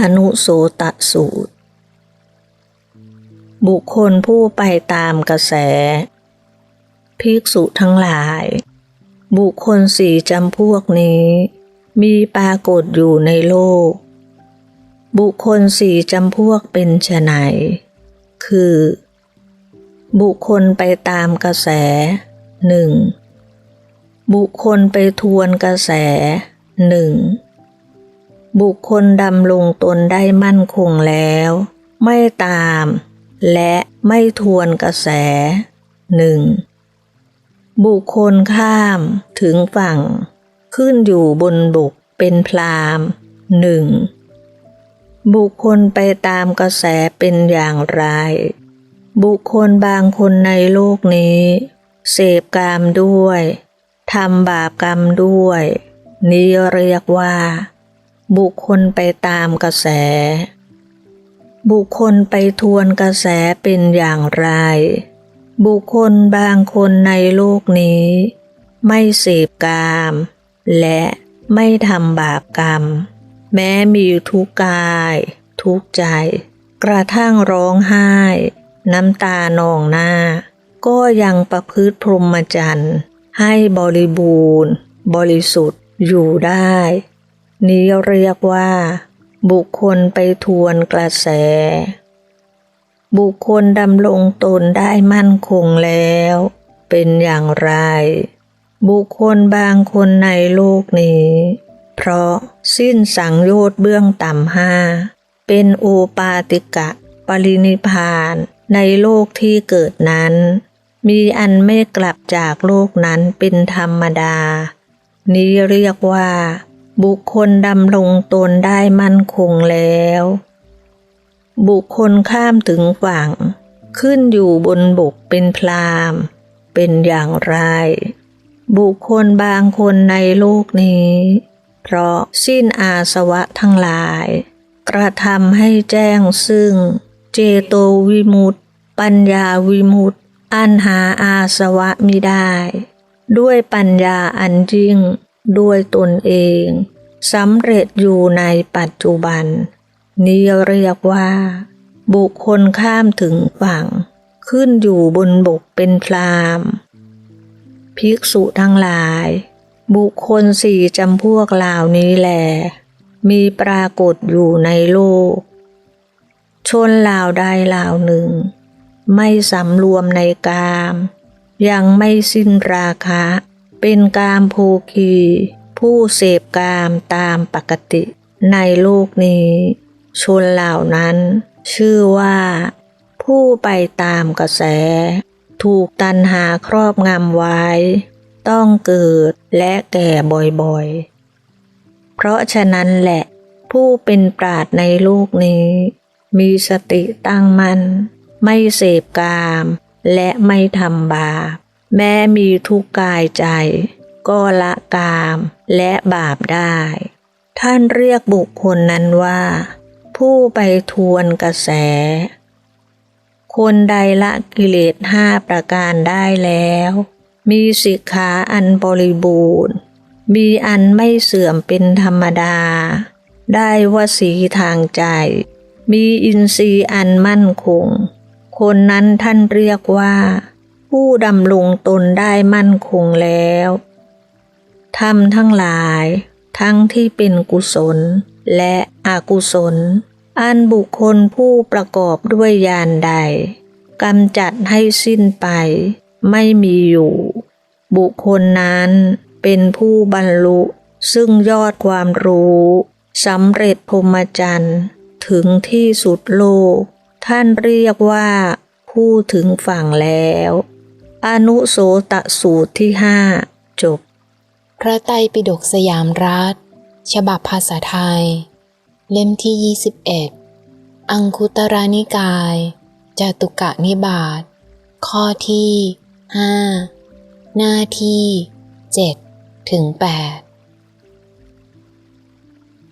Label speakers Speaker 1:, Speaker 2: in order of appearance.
Speaker 1: อนุโสตสูตร บุคคลผู้ไปตามกระแส ภิกษุทั้งหลาย บุคคลสี่จำพวกนี้ มีปรากฏอยู่ในโลก บุคคลสี่จำพวกเป็นไฉนคือ บุคคลไปตามกระแสหนึ่งบุคคลไปทวนกระแสหนึ่ง บุคคลดำลงตนได้มั่นคงแล้ว ไม่ตาม และไม่ทวนกระแสหนึ่งบุคคลข้ามถึงฝั่ง ขึ้นอยู่บนบกเป็นพรามหนึ่งบุคคลไปตามกระแสเป็นอย่างไร บุคคลบางคนในโลกนี้ เสพกามด้วยทำบาปกรรมด้วย นี้เรียกว่า บุคคลไปตามกระแส บุคคลไปทวนกระแสเป็นอย่างไร บุคคลบางคนในโลกนี้ ไม่เสพกาม และไม่ทำบาปกรรม แม้มีทุกข์กาย ทุกข์ใจ กระทั่งร้องไห้ น้ำตานองหน้า ก็ยังประพฤติพรหมจรรย์ให้บริบูรณ์ บริสุทธิ์อยู่ได้ นี้เรียกว่า บุคคลไปทวนกระแส บุคคลดำรงตนได้มั่นคงแล้ว เป็นอย่างไร บุคคลบางคนในโลกนี้ เพราะสิ้นสังโยชน์เบื้องต่ำห้า เป็นโอปาติกะ ปรินิพานในโลกที่เกิดนั้น มีอันไม่กลับจากโลกนั้นเป็นธรรมดา นี้เรียกว่า บุคคลดำรงตนได้มั่นคงแล้ว บุคคลข้ามถึงฝั่ง ขึ้นอยู่บนบกเป็นพรามเป็นอย่างไร บุคคลบางคนในโลกนี้ เพราะสิ้นอาสวะทั้งหลาย กระทำให้แจ้งซึ่ง เจโตวิมุตติ ปัญญาวิมุตติ อันหาอาสวะมิได้ ด้วยปัญญาอันยิ่ง ด้วยตนเองสำเร็จอยู่ในปัจจุบัน นี้เรียกว่า บุคคลข้ามถึงฝั่ง ขึ้นอยู่บนบกเป็นพรามภิกษุทั้งหลาย บุคคลสี่จำพวกเหล่านี้แหลมีปรากฏอยู่ในโลก ชนเหล่าใดเหล่าหนึ่ง ไม่สำรวมในกาม ยังไม่สิ้นราคะ เป็นกามโภคี ผู้เสพกามตามปกติ ในโลกนี้ ชนเหล่านั้น ชื่อว่า ผู้ไปตามกระแส ถูกตันหาครอบงำไว้ ต้องเกิดและแก่บ่อยๆ เพราะฉะนั้นแหละ ผู้เป็นปราดในโลกนี้ มีสติตั้งมัน่นไม่เสพกาม และไม่ทำบาป แม้มีทุกกายใจ ก็ละกามและบาปได้ ท่านเรียกบุคคลนั้นว่า ผู้ไปทวนกระแส คนใดละกิเลสห้าประการได้แล้ว มีสิกขาอันบริบูรณ์ มีอันไม่เสื่อมเป็นธรรมดา ได้วสีทางใจ มีอินทรีย์อันมั่นคง คนนั้นท่านเรียกว่า ผู้ดำรงตนได้มั่นคงแล้วทำทั้งหลาย ทั้งที่เป็นกุศล และอกุศล อันบุคคลผู้ประกอบด้วยญาณใดกำจัดให้สิ้นไป ไม่มีอยู่ บุคคลนั้นเป็นผู้บรรลุ ซึ่งยอดความรู้สำเร็จพรหมจรรย์ถึงที่สุดโลก ท่านเรียกว่า ผู้ถึงฝั่งแล้ว อนุโสตสูตรที่ห้าจบ
Speaker 2: พระไตรปิฎกสยามรัฐ ฉบับภาษาไทย เล่มที่ 21 อังคุตรานิกาย จตุกะนิบาตข้อที่ 5 หน้าที่ 7 ถึง 8